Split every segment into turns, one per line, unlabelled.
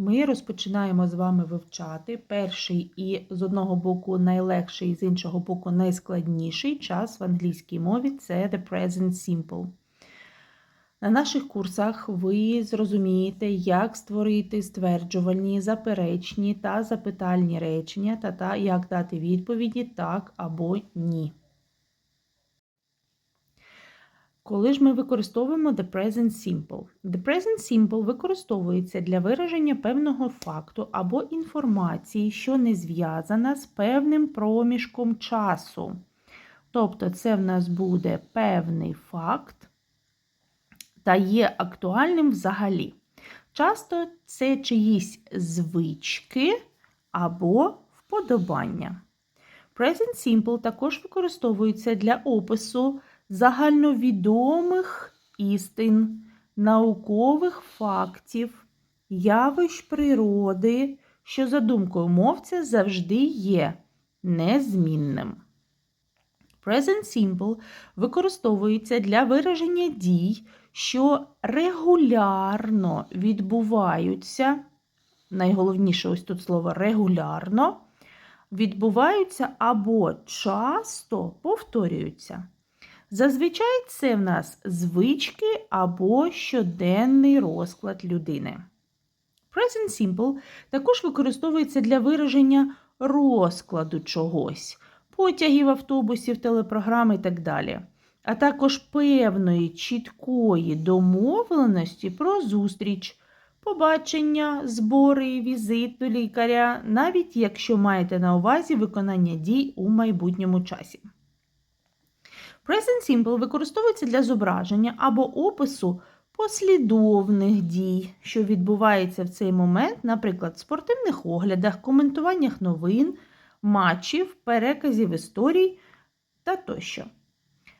Ми розпочинаємо з вами вивчати перший і з одного боку найлегший, з іншого боку найскладніший час в англійській мові це the present simple. На наших курсах ви зрозумієте, як створити стверджувальні, заперечні та запитальні речення та, та як дати відповіді так або ні. Коли ж ми використовуємо the present simple? The present simple використовується для вираження певного факту або інформації, що не зв'язана з певним проміжком часу. Тобто, це в нас буде певний факт та є актуальним взагалі. Часто це чиїсь звички або вподобання. Present simple також використовується для опису загальновідомих істин, наукових фактів, явищ природи, що за думкою мовця завжди є незмінним. Present simple використовується для вираження дій, що регулярно відбуваються, найголовніше ось тут слово регулярно, відбуваються або часто повторюються. Зазвичай це в нас звички або щоденний розклад людини. Present simple також використовується для вираження розкладу чогось, потягів, автобусів, телепрограм і так далі, а також певної чіткої домовленості про зустріч, побачення, збори, візит до лікаря, навіть якщо маєте на увазі виконання дій у майбутньому часі. Present Simple використовується для зображення або опису послідовних дій, що відбуваються в цей момент, наприклад, в спортивних оглядах, коментуваннях новин, матчів, переказів історій та тощо.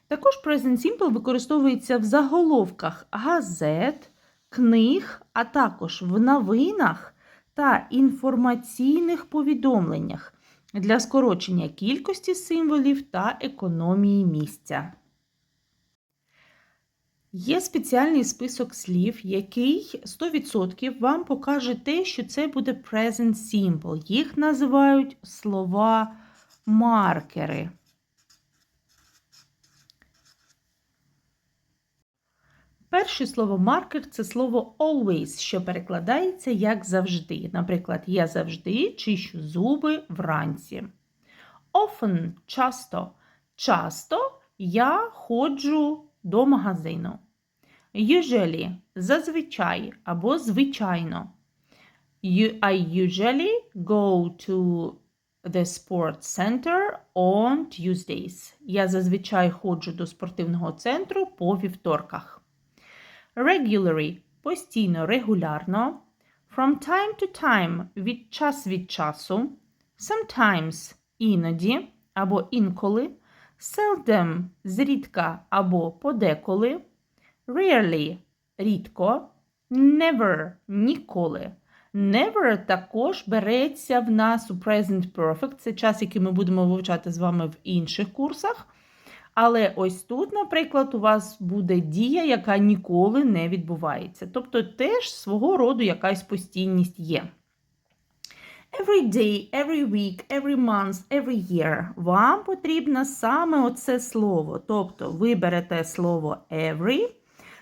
Також Present Simple використовується в заголовках газет, книг, а також в новинах та інформаційних повідомленнях для скорочення кількості символів та економії місця. Є спеціальний список слів, який 100% вам покаже те, що це буде present symbol. Їх називають слова маркери. Перше слово маркер це слово always, що перекладається як завжди. Наприклад, я завжди чищу зуби вранці. Often часто. Часто я ходжу до магазину. Usually зазвичай або звичайно. I usually go to the sports center on Tuesdays. Я зазвичай ходжу до спортивного центру по вівторках. Regularly постійно, регулярно. From time to time від час від часу. Sometimes іноді або інколи. Seldom зрідка або подеколи. Rarely рідко. Never ніколи. Never також береться в нас у present perfect. Це час, який ми будемо вивчати з вами в інших курсах. Але ось тут, наприклад, у вас буде дія, яка ніколи не відбувається. Тобто теж свого роду якась постійність є. Every day, every week, every month, every year. Вам потрібно саме оце слово. Тобто ви берете слово every.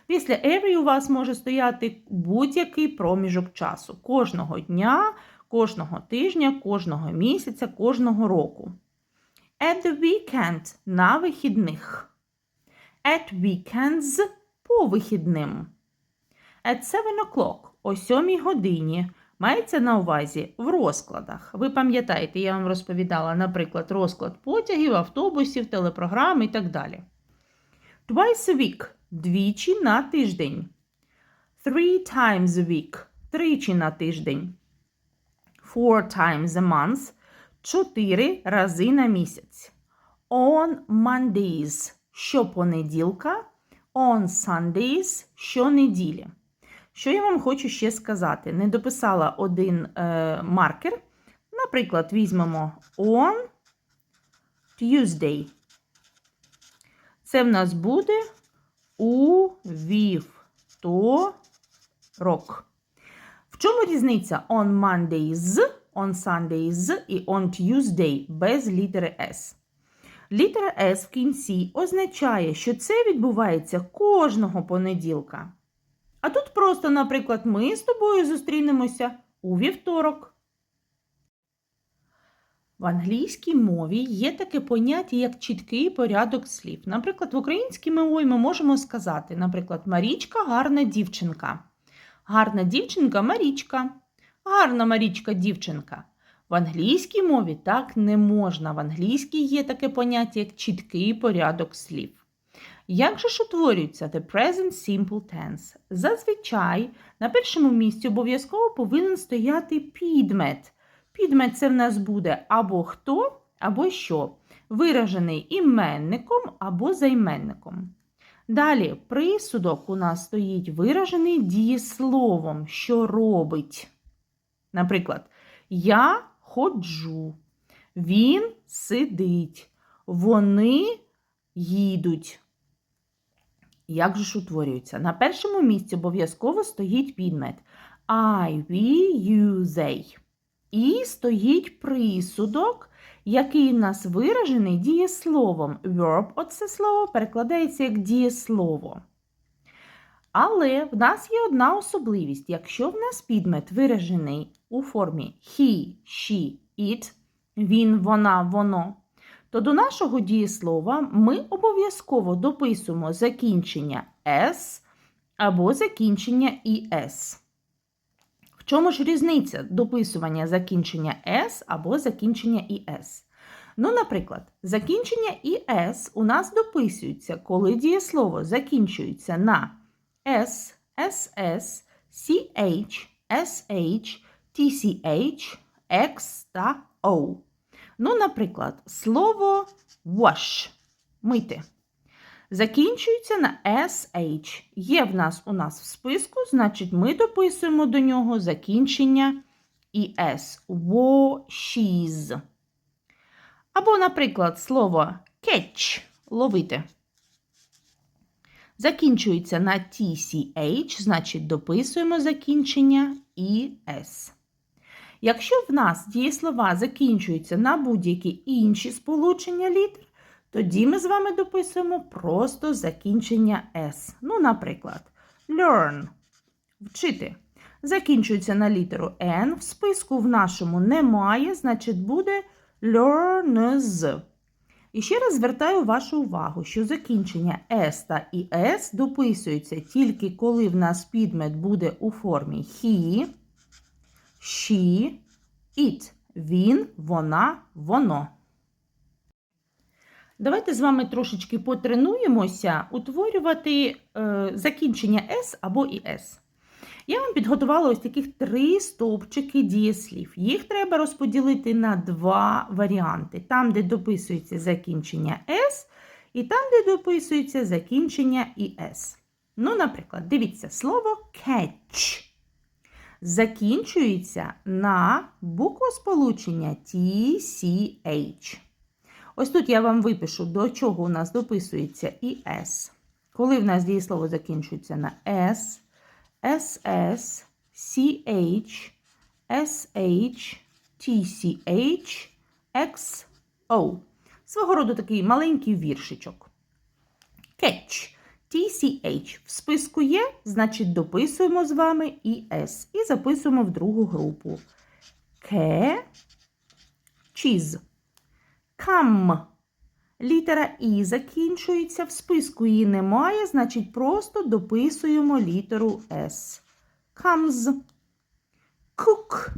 Після every у вас може стояти будь-який проміжок часу. Кожного дня, кожного тижня, кожного місяця, кожного року. At the weekend на вихідних. At weekends по вихідним. At 7 o'clock о 7 годині. Мається на увазі в розкладах. Ви пам'ятаєте, я вам розповідала, наприклад, розклад потягів, автобусів, телепрограм і так далі. Twice a week двічі на тиждень. Three times a week тричі на тиждень. Four times a month 4 рази на місяць. On Mondays щопонеділка. On Sundays щонеділі. Що я вам хочу ще сказати? Не дописала один е, маркер. Наприклад, візьмемо on Tuesday. Це в нас буде у вівторок. В чому різниця on Mondays, on Sundays і on Tuesday без літери S? Літера S в кінці означає, що це відбувається кожного понеділка. А тут просто, наприклад, ми з тобою зустрінемося у вівторок. В англійській мові є таке поняття, як чіткий порядок слів. Наприклад, в українській мові ми можемо сказати, наприклад, Марічка гарна дівчинка. Гарна дівчинка Марічка. Гарна Марічка дівчинка. В англійській мові так не можна. В англійській є таке поняття, як чіткий порядок слів. Як же ж утворюється the present simple tense? Зазвичай на першому місці обов'язково повинен стояти підмет. Підмет це в нас буде або хто, або що, виражений іменником або займенником. Далі присудок у нас стоїть виражений дієсловом, що робить. Наприклад, я ходжу, він сидить, вони їдуть. Як же ж утворюється? На першому місці обов'язково стоїть підмет I, we, you, they. І стоїть присудок, який в нас виражений дієсловом. Verb, оце слово, перекладається як дієслово. Але в нас є одна особливість. Якщо в нас підмет виражений у формі he, she, it, він, вона, воно, то до нашого дієслова ми обов'язково дописуємо закінчення s або закінчення es. В чому ж різниця дописування закінчення s або закінчення es? Ну, наприклад, закінчення es у нас дописується, коли дієслово закінчується на s, ss, ch, sh, tch, x та o. Ну, наприклад, слово wash мити. Закінчується на sh. Є в нас у нас в списку, значить, ми дописуємо до нього закінчення es. Washes. Або, наприклад, слово catch ловити. Закінчується на tch, значить, дописуємо закінчення es. Якщо в нас дієслова закінчуються на будь-які інші сполучення літер, тоді ми з вами дописуємо просто закінчення S. Ну, наприклад, learn вчити. Закінчується на літеру N. В списку в нашому немає, значить, буде learners. І ще раз звертаю вашу увагу, що закінчення S та ES дописуються тільки коли в нас підмет буде у формі he, she, it. Він, вона, воно. Давайте з вами трошечки потренуємося утворювати е, закінчення S або «іс». Я вам підготувала ось таких три стовпчики дієслів. Їх треба розподілити на два варіанти: там, де дописується закінчення S, і там, де дописується закінчення «іс». Ну, наприклад, дивіться, слово catch закінчується на буквосполучення TCH. Ось тут я вам випишу, до чого у нас дописується і. Коли в нас дієслово закінчується на S, SS, CH, SH, TCH, XO. Свого роду такий маленький віршичок. Catch. TCH в списку є, значить, дописуємо з вами і S. І записуємо в другу групу. Ке, чіз. Кам. Літера І закінчується, в списку її немає, значить, просто дописуємо літеру С. Comes. Cook.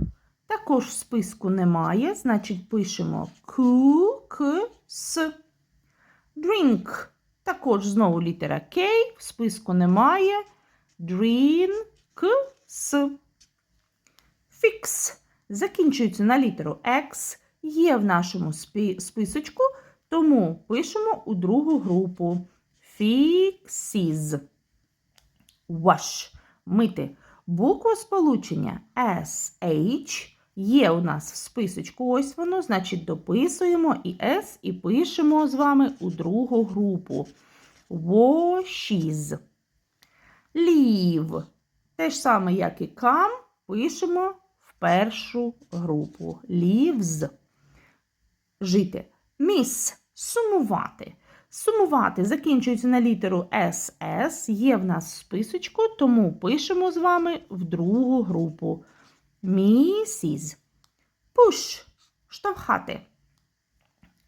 Також в списку немає, значить, пишемо cooks. Drink. Також знову літера К, в списку немає. Drinks. Fix. Закінчується на літеру X. Є в нашому списочку, тому пишемо у другу групу. Fixes. Wash. Мити. Буква сполучення SH є у нас в списочку. Ось воно, значить, дописуємо і S і пишемо з вами у другу групу. Washes. Leave. Те ж саме, як і come, пишемо в першу групу. Lives – жити. Miss – сумувати. Сумувати закінчується на літеру SS, є в нас в списочку, тому пишемо з вами в другу групу. Mrs. Push – штовхати.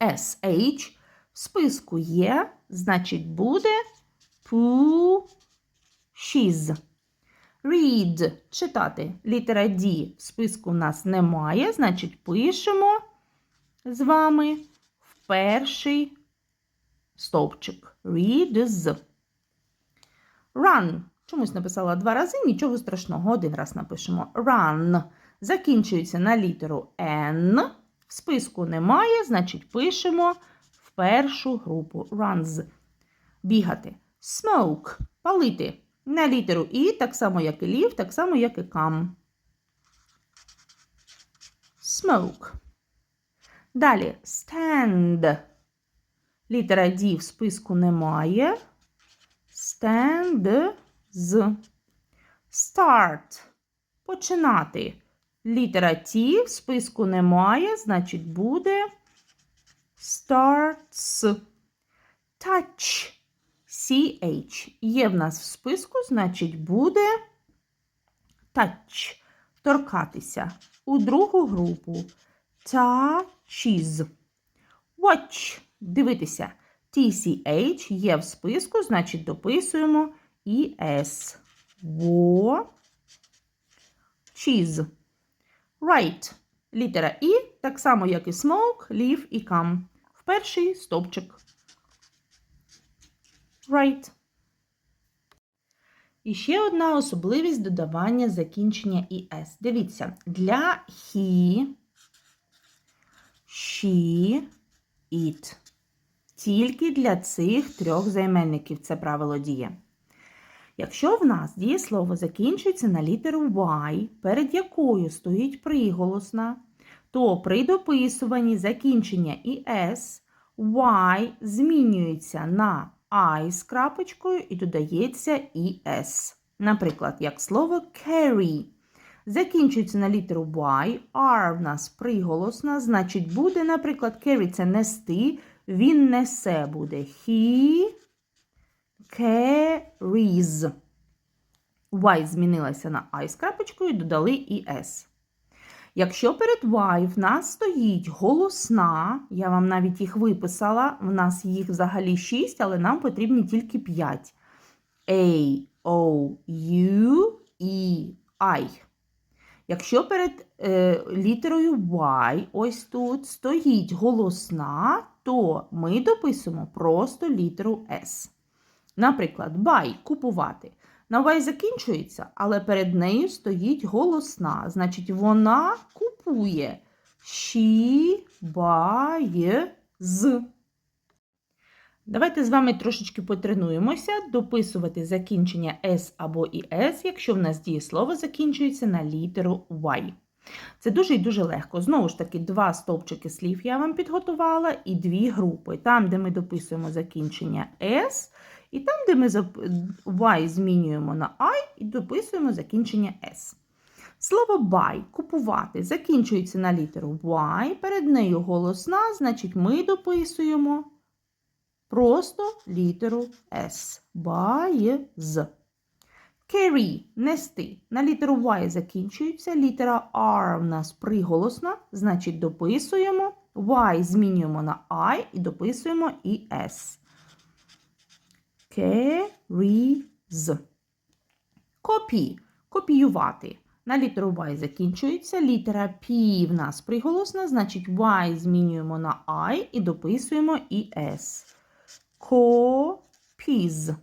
SH в списку є, значить буде pushes. Read – читати. Літера D в списку у нас немає, значить пишемо з вами в перший стовпчик. Reads. Run. Чомусь написала два рази, нічого страшного, один раз напишемо. Run. Закінчується на літеру N. В списку немає, значить пишемо в першу групу. Runs. Бігати. Smoke. Палити. На літеру І, так само, як і лів, так само, як і come. Smoke. Далі stand. Літера D в списку немає. Stand з. Start. Починати. Літера T в списку немає, значить буде starts. Touch. CH. Є в нас в списку, значить буде touch. Торкатися. У другу групу. Touches. Watch. Дивитися. TCH є в списку, значить дописуємо і S. Wo. Cheese. Right. Літера І, так само, як і smoke, leave і come. В перший стовпчик. Right. І ще одна особливість додавання закінчення «іс». Дивіться, для he, she, it. Тільки для цих трьох займенників це правило діє. Якщо в нас дієслово закінчується на літеру Y, перед якою стоїть приголосна, то при дописуванні закінчення «іс» Y змінюється на I з крапочкою і додається «іс». Наприклад, як слово carry. Закінчується на літеру Y, R в нас приголосна, значить буде, наприклад, carry – це нести, він несе буде he carries. Y змінилася на I з крапочкою, додали і S. Якщо перед Y в нас стоїть голосна, я вам навіть їх виписала, в нас їх взагалі 6, але нам потрібні тільки 5. A, O, U, E, I. Якщо перед е, літерою Y ось тут стоїть голосна, то ми дописуємо просто літеру S. Наприклад, buy – купувати. На закінчується, але перед нею стоїть голосна. Значить, вона купує. She buys. Давайте з вами трошечки потренуємося дописувати закінчення S або «іс», якщо в нас дієслово закінчується на літеру Y. Це дуже і дуже легко. Знову ж таки, два стовпчики слів я вам підготувала і дві групи. Там, де ми дописуємо закінчення S, і там, де ми Y змінюємо на I і дописуємо закінчення S. Слово buy купувати закінчується на літеру Y, перед нею голосна, значить, ми дописуємо просто літеру S. Buys. Carry нести. На літеру Y закінчується. Літера R в нас приголосна, значить, дописуємо. Y змінюємо на I і дописуємо і S. Carries. Copy. Копіювати. На літеру Y закінчується. Літера P в нас приголосна, значить Y змінюємо на I і дописуємо і S. Copies.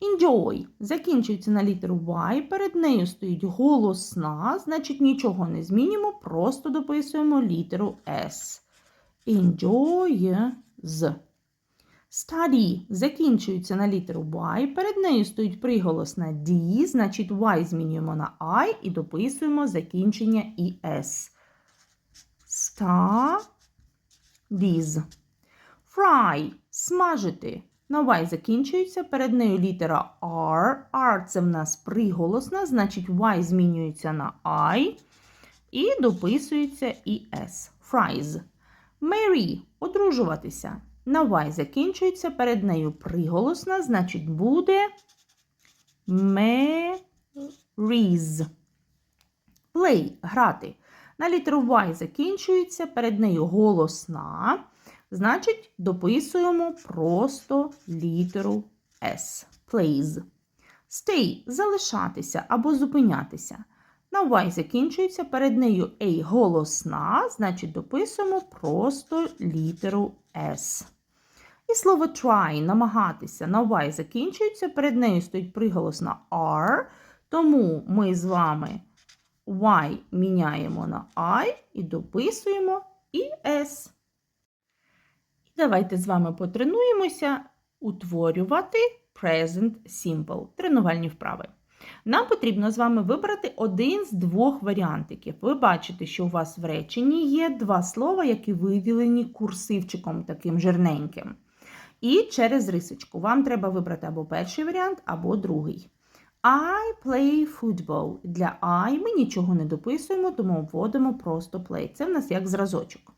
Enjoy закінчується на літеру Y, перед нею стоїть голосна, значить нічого не змінюємо, просто дописуємо літеру S. Enjoys. Study закінчується на літеру Y, перед нею стоїть приголосна D, значить Y змінюємо на I і дописуємо закінчення ES. Studies. Fry смажити. На Y закінчується, перед нею літера R. R це в нас приголосна, значить Y змінюється на I і дописується і S. Fries. Marry – одружуватися. На Y закінчується, перед нею приголосна, значить буде marries. Play – грати. На літеру Y закінчується, перед нею голосна. Значить, дописуємо просто літеру S. Plays. Stay залишатися або зупинятися. На Y закінчується, перед нею A голосна, значить, дописуємо просто літеру S. І слово try намагатися на Y закінчується, перед нею стоїть приголосна R, тому ми з вами Y міняємо на I і дописуємо і S. Давайте з вами потренуємося утворювати present simple, тренувальні вправи. Нам потрібно з вами вибрати один з двох варіантиків. Ви бачите, що у вас в реченні є два слова, які виділені курсивчиком таким жирненьким. І через рисочку. Вам треба вибрати або перший варіант, або другий. I play football. Для I ми нічого не дописуємо, тому вводимо просто play. Це в нас як зразочок.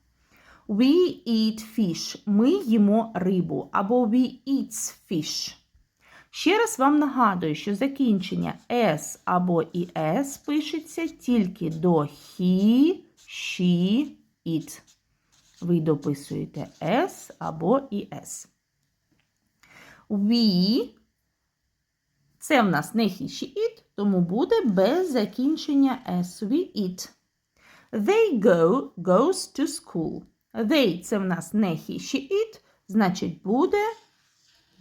We eat fish. Ми їмо рибу. Або we eats fish. Ще раз вам нагадую, що закінчення S або «es» пишеться тільки до he, she, it. Ви дописуєте S або «es». We – це в нас не he, she, it, тому буде без закінчення S. We eat. They go goes to school. They – це в нас не he, she, it, значить буде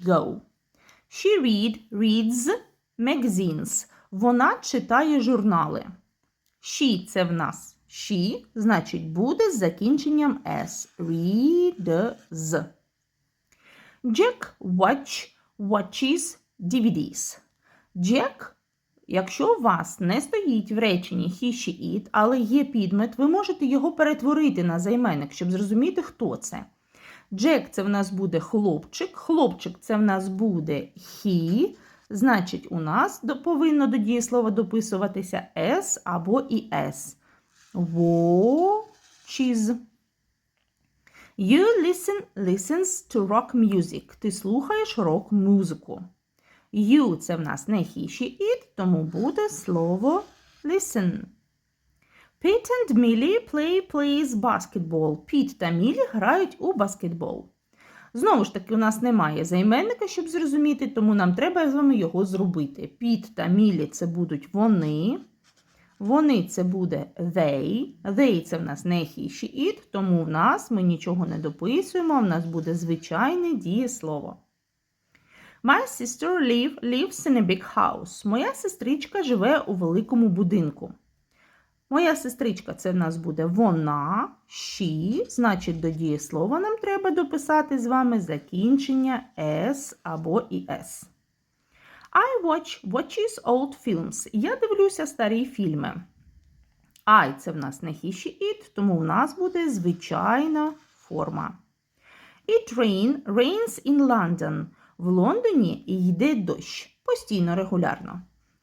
go. She read, reads magazines. Вона читає журнали. She – це в нас she, значить буде з закінченням S. Reads. Jack watch, watches DVDs. Jack, якщо у вас не стоїть в реченні he, she, it, але є підмет, ви можете його перетворити на займенник, щоб зрозуміти, хто це. Джек це в нас буде хлопчик. Хлопчик це в нас буде he. Значить, у нас повинно до дієслова дописуватися S або і S. Watches. You listen listens to rock music. Ти слухаєш рок-музику. You це в нас не he, she, it, тому буде слово listen. Pete and Millie play plays basketball. Піт та Мілі грають у баскетбол. Знову ж таки, у нас немає займенника, щоб зрозуміти, тому нам треба з вами його зробити. Піт та Мілі це будуть вони. Вони це буде they. They це в нас не he, she, it, тому в нас ми нічого не дописуємо, в нас буде звичайне дієслово. My sister live, lives in a big house. Моя сестричка живе у великому будинку. Моя сестричка це в нас буде вона, she, значить, до дієслова нам треба дописати з вами закінчення S або «es». I watch watches old films. Я дивлюся старі фільми. I це в нас не he, she, it, тому в нас буде звичайна форма. It rain, rains in London. В Лондоні йде дощ. Постійно, регулярно.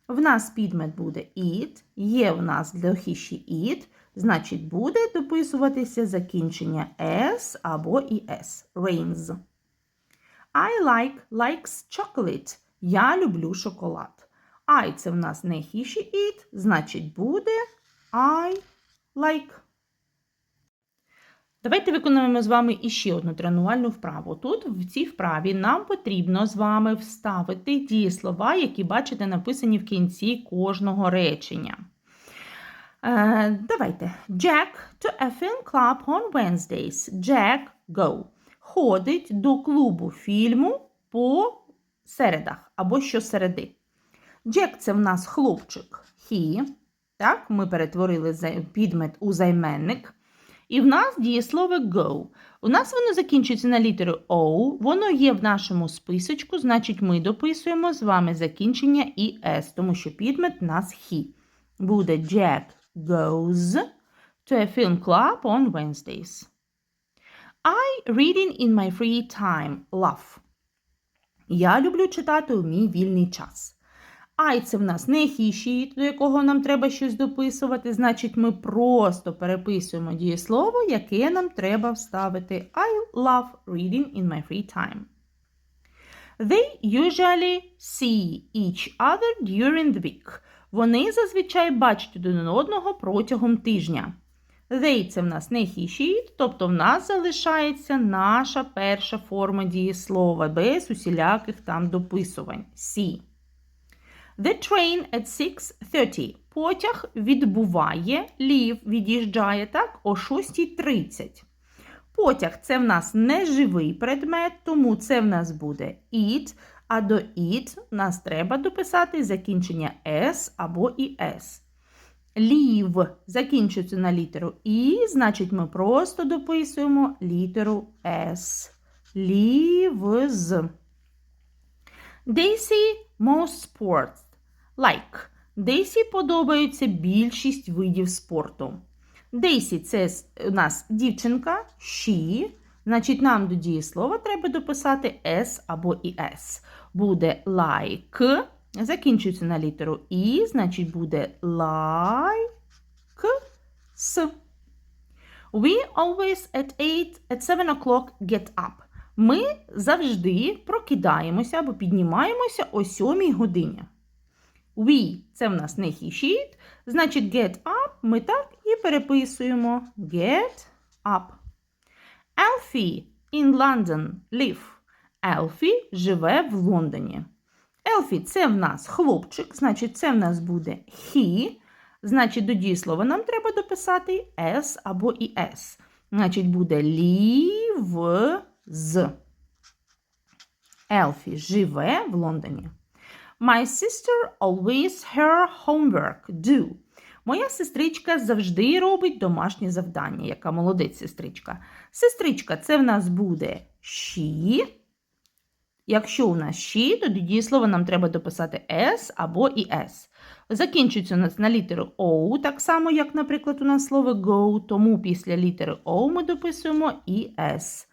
В нас підмет буде it, є в нас для хіші it, значить, буде дописуватися закінчення S або і S. Rains. I like likes chocolate. Я люблю шоколад. I це в нас не хіші it, значить, буде I like. Давайте виконуємо з вами іще одну тренувальну вправу. Тут, в цій вправі, нам потрібно з вами вставити дієслова, які бачите, написані в кінці кожного речення. Е, Давайте. Jack to a film club on Wednesdays. Jack go. Ходить до клубу фільму по середах або щосереди. Джек це в нас хлопчик. He. Так, Ми перетворили підмет у займенник. І в нас дієслово go. У нас воно закінчується на літеру O, воно є в нашому списочку, значить, ми дописуємо з вами закінчення і S, тому що підмет у нас he. Буде Jack goes to a film club on Wednesdays. I reading in my free time. Love. Я люблю читати у мій вільний час. I – це в нас не he, до якого нам треба щось дописувати. Значить, ми просто переписуємо дієслово, яке нам треба вставити. I love reading in my free time. They usually see each other during the week. Вони зазвичай бачать один одного протягом тижня. They – це в нас не he, she, тобто в нас залишається наша перша форма дієслова без усіляких там дописувань. See. The train at 6.30. Потяг відбуває, leave від'їжджає так, о 6.30. Потяг це в нас неживий предмет, тому це в нас буде it, а до it нас треба дописати закінчення s або іс. Leave закінчується на літеру І, значить, ми просто дописуємо літеру S. Leaves. Daisy most sports. Like. Daisy подобаються більшість видів спорту. Daisy – це у нас дівчинка, she. Значить, нам до дієслова треба дописати S або іс. Буде like. Закінчується на літеру І, значить, буде like. We always at 8, at 7 o'clock get up. Ми завжди прокидаємося або піднімаємося о 7 годині. We – це в нас не he, she, значить get up ми так і переписуємо get up. Alfie in London live. Елфі живе в Лондоні. Елфі це в нас хлопчик, значить, це в нас буде he. Значить, до дієслова нам треба дописати s або і s. Значить, буде lives. Елфі живе в Лондоні. My sister always her homework do. Моя сестричка завжди робить домашнє завдання. Яка молодець сестричка. Сестричка це в нас буде she. Якщо у нас she, то до дієслова нам треба дописати s або і s. Закінчується у нас на літеру O, так само, як, наприклад, у нас слово go, тому після літери O ми дописуємо і s.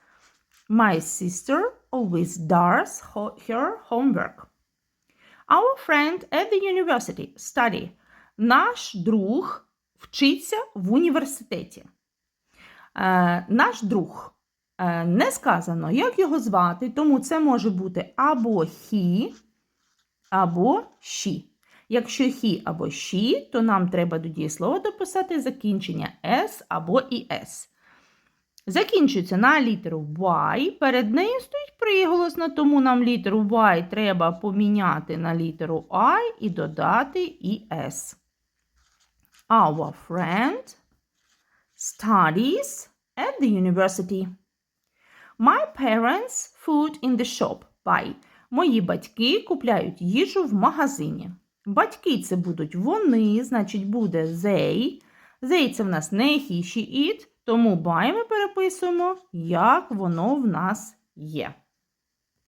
My sister always does her homework. Our friend at the university study. Наш друг вчиться в університеті. Е, наш друг. Е, не сказано, як його звати, тому це може бути або he, або she. Якщо he або she, то нам треба до дієслова дописати закінчення s або іс. Закінчується на літеру Y. Перед нею стоїть приголосно, тому нам літеру Y треба поміняти на літеру I і додати ES. Our friend studies at the university. My parents food in the shop buy. Мої батьки купляють їжу в магазині. Батьки це будуть вони, значить буде they. They це в нас не he, she, it, тому buy ми переписуємо, як воно в нас є.